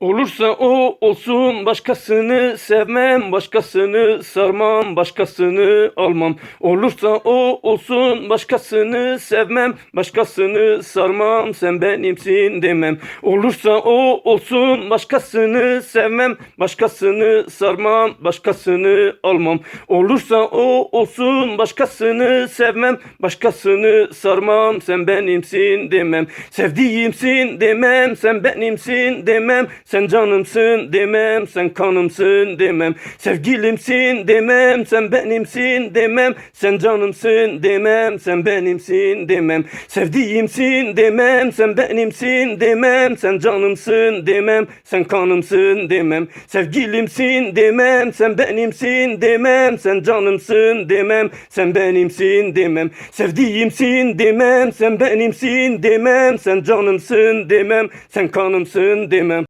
Olursa o olsun başkasını sevmem başkasını sarmam başkasını almam. Olursa o olsun başkasını sevmem başkasını sarmam sen benimsin demem. Olursa o olsun başkasını sevmem başkasını sarmam başkasını almam. Olursa o olsun başkasını sevmem başkasını sarmam sen benimsin demem. Sevdiğimsin demem sen benimsin demem sen canımsın demem sen kanımsın demem. Sevgilimsin demem sen benimsin demem. Sen canımsın demem sen benimsin demem. Sevdiğimsin demem sen benimsin demem. Sen canımsın demem sen kanımsın demem. Sevgilimsin demem sen benimsin demem. Sen canımsın demem sen benimsin demem. Sevdiğimsin demem sen benimsin demem. Sen canımsın demem sen kanımsın demem